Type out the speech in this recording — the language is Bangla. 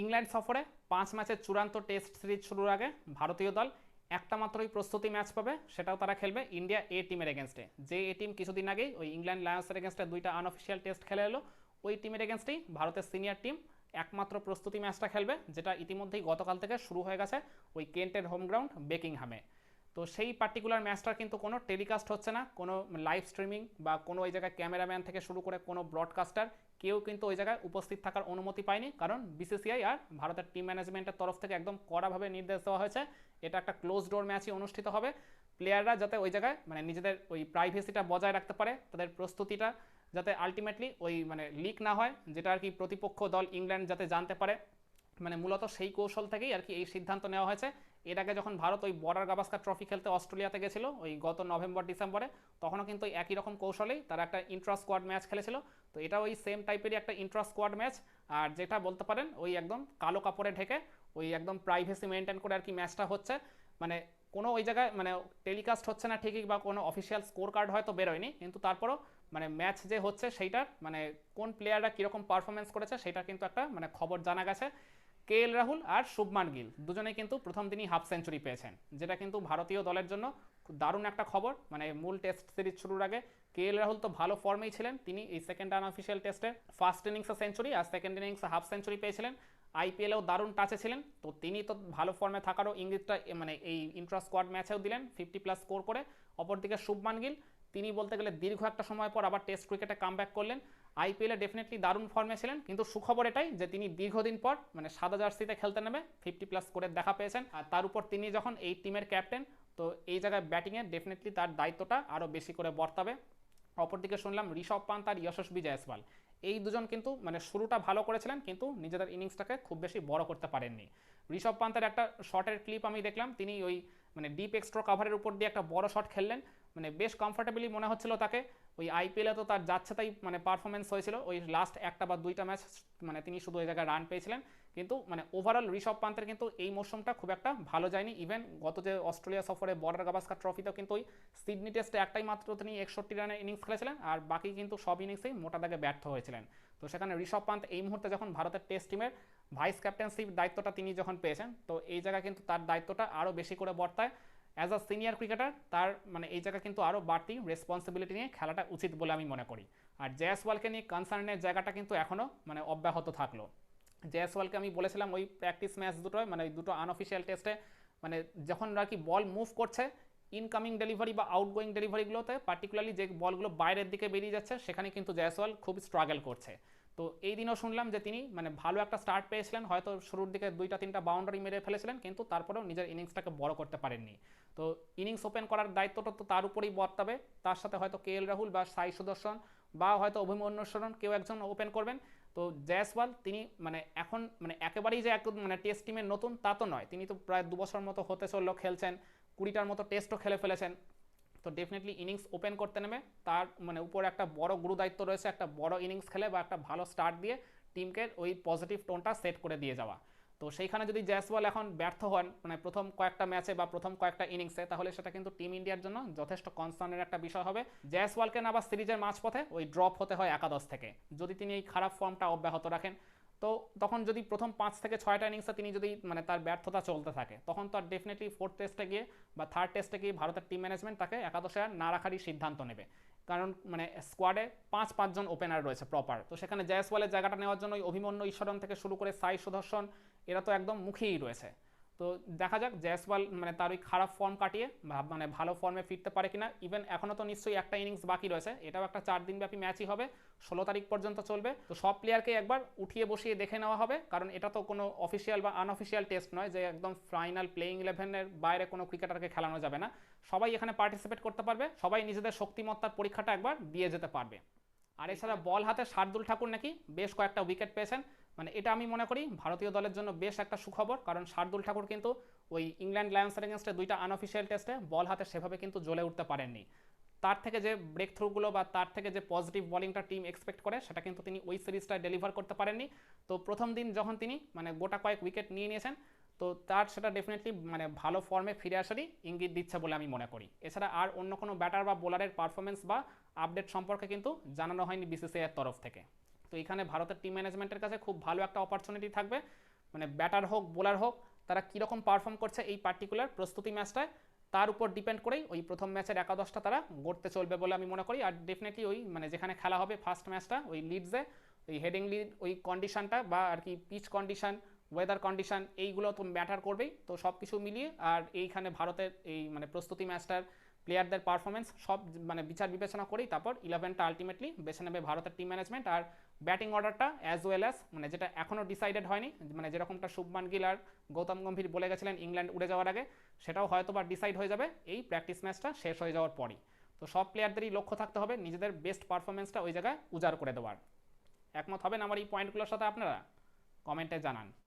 ইংল্যান্ড সফরে পাঁচ ম্যাচের চূড়ান্ত টেস্ট সিরিজ শুরুর আগে ভারতীয় দল একটা মাত্রই প্রস্তুতি ম্যাচ পাবে, সেটাও তারা খেলবে ইন্ডিয়া এ টিমের এগেনস্টে যে এ টিম কিছুদিন আগেই ওই ইংল্যান্ড লায়ন্সের এগেনস্টে দুইটা আনঅফিসিয়াল টেস্ট খেলে এলো, ওই টিমের এগেনস্টেই ভারতের সিনিয়র টিম একমাত্র প্রস্তুতি ম্যাচটা খেলবে, যেটা ইতিমধ্যেই গতকাল থেকে শুরু হয়ে গেছে ওই কেন্টের হোম গ্রাউন্ড বেকিংহামে তো সেই পার্টিকুলার ম্যাচটার কিন্তু কোনো টেলিকাস্ট হচ্ছে না, কোনো লাইভ স্ট্রিমিং বা কোনো ওই জায়গায় ক্যামেরাম্যান থেকে শুরু করে কোনো ব্রডকাস্টার কেউ কিন্তু ওই জায়গায় উপস্থিত থাকার অনুমতি পায়নি। কারণ বিসিসিআই আর ভারতের টিম ম্যানেজমেন্টের তরফ থেকে একদম কড়াভাবে নির্দেশ দেওয়া হয়েছে, এটা একটা ক্লোজ ডোর ম্যাচই অনুষ্ঠিত হবে। প্লেয়াররা যাতে ওই জায়গায় মানে নিজেদের ওই প্রাইভেসিটা বজায় রাখতে পারে, তাদের প্রস্তুতিটা যাতে আলটিমেটলি ওই মানে লিক না হয়, যেটা আর কি প্রতিপক্ষ দল ইংল্যান্ড যাতে জানতে পারে। মানে মূলত সেই কৌশল থেকেই আর কি এই সিদ্ধান্ত নেওয়া হয়েছে। এর আগে যখন ভারত ওই বর্ডার গাভাস্কার ট্রফি খেলতে অস্ট্রেলিয়াতে গেছিল, ওই গত নভেম্বর, ডিসেম্বরে, তখনও কিন্তু একই রকম কৌশলেই তারা একটা ইন্ট্রা স্কোয়াড ম্যাচ খেলেছিল। তো এটা ওই সেম টাইপেরই একটা ইন্ট্রা স্কোয়াড ম্যাচ আর যেটা বলতে পারেন ওই একদম কালো কাপড়ে ঢেকে ওই একদম প্রাইভেসি মেনটেন করে আর কি ম্যাচটা হচ্ছে। মানে কোনো ওই জায়গায় মানে টেলিকাস্ট হচ্ছে না ঠিকই বা কোনো অফিসিয়াল স্কোর কার্ড হয়তো বেরোয়নি, কিন্তু তারপরও মানে ম্যাচ যে হচ্ছে সেইটার মানে কোন প্লেয়াররা কীরকম পারফরমেন্স করেছে, সেটা কিন্তু একটা মানে খবর জানা গেছে। কে এল রাহুল আর শুভমান গিল। দুজনেই কিন্তু প্রথম দিনই হাফ সেঞ্চুরি পেয়েছেন, যেটা কিন্তু ভারতীয় দলের জন্য দারুণ একটা খবর। মানে মূল টেস্ট সিরিজ শুরুর আগে কে এল রাহুল তো ভালো ফর্মেই ছিলেন, তিনি এই সেকেন্ড আনঅফিসিয়াল টেস্টে ফার্স্ট ইনিংসে সেঞ্চুরি আর সেকেন্ড ইনিংসে হাফ সেঞ্চুরি পেয়েছিলেন। আইপিএলেও দারুণ টাচে ছিলেন, তো তিনি তো ভালো ফর্মে থাকারও ইঙ্গিতটা মানে এই ইন্ট্রা স্কোয়াড ম্যাচেও দিলেন ফিফটি প্লাস স্কোর করে। অপরদিকে শুভমান গিল, তিনি বলতে গেলে দীর্ঘ একটা সময় পর আবার টেস্ট ক্রিকেটে কাম করলেন। আইপিএলে ডেফিনেটলি দারুণ ফর্মে ছিলেন, কিন্তু সুখবর এটাই যে তিনি দীর্ঘদিন পর মানে সাদা জার্সিতে খেলতে নেবে ফিফটি প্লাস করে দেখা পেয়েছেন। আর তার উপর তিনি যখন এই টিমের ক্যাপ্টেন তো এই জায়গায় ব্যাটিংয়ে ডেফিনেটলি তার দায়িত্বটা আরও বেশি করে বর্তাবে। অপরদিকে শুনলাম ঋষভ পান্ত আর যশস্বী জয়সওয়াল। এই দুজন কিন্তু মানে শুরুটা ভালো করেছিলেন, কিন্তু নিজেদের ইনিংসটাকে খুব বেশি বড় করতে পারেননি। ঋষভ পান্তের একটা শটের ক্লিপ আমি দেখলাম, তিনি ওই মানে ডিপ এক্সট্রা কাভারের উপর দিয়ে একটা বড় শট খেললেন। মানে বেশ কমফর্টেবলি মনে হচ্ছিল তাকে। ওই আইপিএলে তো তার যাচ্ছে তাই মানে পারফরমেন্স হয়েছিল। ওই লাস্ট একটা বা দুইটা ম্যাচ মানে তিনি শুধু ওই জায়গায় রান পেয়েছিলেন। কিন্তু মানে ওভারঅল ঋষভ পান্তের কিন্তু এই মৌসুমটা খুব একটা ভালো যায়নি। ইভেন গত যে অস্ট্রেলিয়া সফরে বর্ডার গাভাস্কার ট্রফিতেও কিন্তু ওই সিডনি টেস্টে একটাই মাত্র তিনি একষট্টি রানের ইনিংস খেলেছিলেন আর বাকি কিন্তু সব ইনিংসেই মোটা দাগে ব্যর্থ হয়েছিলেন। তো সেখানে ঋষভ পান্ত এই মুহূর্তে যখন ভারতের টেস্ট টিমের ভাইস ক্যাপ্টেন্সির দায়িত্বটা তিনি যখন পেয়েছেন, তো এই জায়গায় কিন্তু তার দায়িত্বটা আরও বেশি করে বর্তায়। অ্যাজ আ সিনিয়র ক্রিকেটার তার মানে এই জায়গা কিন্তু আরও বাড়তি রেসপন্সিবিলিটি নিয়ে খেলাটা উচিত বলে আমি মনে করি। আর জয়াসওয়ালকে নিয়ে কনসার্নের জায়গাটা কিন্তু এখনও মানে অব্যাহত থাকল। জয়াসওয়ালকে আমি বলেছিলাম ওই প্র্যাকটিস ম্যাচ দুটোয় মানে ওই দুটো আনঅফিসিয়াল টেস্টে মানে যখন আর কি বল মুভ করছে ইনকামিং ডেলিভারি বা আউটগোয়িং ডেলিভারিগুলোতে পার্টিকুলারলি যে বলগুলো বাইরের দিকে বেরিয়ে যাচ্ছে, সেখানে কিন্তু জয়সওয়াল খুব স্ট্রাগল করছে। তো এই দিনও শুনলাম যে তিনি মানে ভালো একটা স্টার্ট পেয়েছিলেন, হয়তো শুরুর দিকে দুইটা তিনটা বাউন্ডারি মেরে ফেলেছিলেন, কিন্তু তারপরেও নিজের ইনিংসটাকে বড় করতে পারেননি। তো ইনিংস ওপেন করার দায়িত্বটা তো তার উপরেই বর্তাবে। তার সাথে হয়তো কে এল রাহুল বা সাই সুদর্শন বা হয়তো অভিমন্যু শরণ কেউ একজন ওপেন করবেন। তো জয়সওয়াল তিনি মানে এখন মানে একেবারেই যে এক মানে টেস্ট টিমের নতুন তা তো নয়। তিনি তো প্রায় দু বছর মতো হতে চলল খেলছেন, কুড়িটার মতো টেস্টও খেলে ফেলেছেন। তো ডেফিনেটলি ইনিংস ওপেন করতে নেবে তার মানে উপর একটা বড় গুরু দায়িত্ব রয়েছে, একটা বড় ইনিংস খেলে বা একটা ভালো স্টার্ট দিয়ে টিমকে ওই পজিটিভ টোনটা সেট করে দিয়ে যাওয়া। তো সেইখানে যদি জয়সওয়াল এখন ব্যর্থ হন মানে প্রথম কয়েকটা ম্যাচে বা প্রথম কয়েকটা ইনিংসে তাহলে সেটা কিন্তু টিম ইন্ডিয়ার জন্য যথেষ্ট কনসার্নের একটা বিষয় হবে। জয়সওয়ালকে না বা সিরিজের মাঝপথে ওই ড্রপ হতে হয় একাদশ থেকে। যদি তিনি এই খারাপ ফর্মটা অব্যাহত রাখেন তো তখন যদি প্রথম পাঁচ থেকে ছয়টা ইনিংসে তিনি যদি মানে তার ব্যর্থতা চলতে থাকে, তখন তো আর ডেফিনেটলি ফোর্থ টেস্টে গিয়ে বা থার্ড টেস্টে গিয়ে ভারতের টিম ম্যানেজমেন্ট তাকে একাদশে আর না রাখারই সিদ্ধান্ত নেবে। কারণ মানে স্কোয়াডে পাঁচ পাঁচজন ওপেনার রয়েছে প্রপার তো সেখানে জয়সওয়ালের জায়গাটা নেওয়ার জন্য ওই অভিমন্য ঈশ্বরন থেকে শুরু করে সাই সুদর্শন এরা তো একদম মুখেই রয়েছে। তো দেখা যাক জয়সওয়াল মানে তার ওই খারাপ ফর্ম কাটিয়ে মানে ভালো ফর্মে ফিরতে পারে কিনা। ইভেন এখনও তো নিশ্চয়ই একটা ইনিংস বাকি রয়েছে। এটাও একটা চার দিনব্যাপী ম্যাচই হবে। ষোলো তারিখ পর্যন্ত চলবে। তো সব প্লেয়ারকে একবার উঠিয়ে বসিয়ে দেখে নেওয়া হবে। কারণ এটা তো কোনো অফিসিয়াল বা আনঅফিসিয়াল টেস্ট নয় যে একদম ফাইনাল প্লেইং ইলেভেনের বাইরে কোনো ক্রিকেটারকে খেলানো যাবে না। সবাই এখানে পার্টিসিপেট করতে পারবে। সবাই নিজেদের শক্তিমত্তার পরীক্ষাটা একবার দিয়ে যেতে পারবে। আর এছাড়া বল হাতে শার্দুল ঠাকুর নাকি বেশ কয়েকটা উইকেট পেয়েছেন। মানে এটা আমি মনে করি ভারতীয় দলের জন্য বেশ একটা সুখবর, কারণ শার্দুল ঠাকুর কিন্তু ওই ইংল্যান্ড লায়ন্সের এগেনস্টে দুইটা আনঅফিসিয়াল টেস্টে বল হাতে সেভাবে কিন্তু জ্বলে উঠতে পারেননি। তার থেকে যে ব্রেক থ্রুগুলো বা তার থেকে যে পজিটিভ বলিংটা টিম এক্সপেক্ট করে, সেটা কিন্তু তিনি ওই সিরিজটা ডেলিভার করতে পারেননি। তো প্রথম দিন যখন তিনি মানে গোটা কয়েক উইকেট নিয়ে নিয়েছেন, তো তার সেটা ডেফিনেটলি মানে ভালো ফর্মে ফিরে আসারই ইঙ্গিত দিচ্ছে বলে আমি মনে করি। এছাড়া আর অন্য কোনো ব্যাটার বা বোলারের পারফরমেন্স বা আপডেট সম্পর্কে কিন্তু জানানো হয়নি বিসিসিআইয়ের তরফ থেকে। তো এখানে ভারতের টিম ম্যানেজমেন্টের কাছে খুব ভালো একটা অপরচুনিটি থাকবে। মানে ব্যাটার হোক বোলার হোক, তারা কীরকম পারফর্ম করছে এই পার্টিকুলার প্রস্তুতি ম্যাচটায় তার উপর ডিপেন্ড করেই ওই প্রথম ম্যাচের একাদশটা তারা গড়তে চলবে বলে আমি মনে করি। আর ডেফিনেটলি ওই মানে যেখানে খেলা হবে ফার্স্ট ম্যাচটা ওই লিডসে ওই হেডিং লিড ওই কন্ডিশনটা বা আর কি পিচ কন্ডিশন ওয়েদার কন্ডিশন এইগুলো তো ম্যাটার করবেই। তো সব কিছু মিলিয়ে আর এইখানে ভারতের এই মানে প্রস্তুতি ম্যাচটার প্লেয়ারদের পারফরমেন্স সব মানে বিচার বিবেচনা করেই তারপর ইলেভেনটা আলটিমেটলি বেছে নেবে ভারতের টিম ম্যানেজমেন্ট আর ব্যাটিং অর্ডারটা অ্যাজ ওয়েল অ্যাজ মানে যেটা এখনও ডিসাইডেড হয়নি মানে যেরকমটা শুভমান গিল আর গৌতম গম্ভীর বলে গেছিলেন ইংল্যান্ড উড়ে যাওয়ার আগে, সেটাও হয়তো বা ডিসাইড হয়ে যাবে, এই প্র্যাকটিস ম্যাচটা শেষ হয়ে যাওয়ার পরই। তো সব প্লেয়ারদেরই লক্ষ্য থাকতে হবে, নিজেদের বেস্ট পারফরমেন্সটা ওই জায়গায় উজাড় করে দেওয়ার। একমত হবেন আমার এই পয়েন্টগুলোর সাথে আপনারা? কমেন্টে জানান।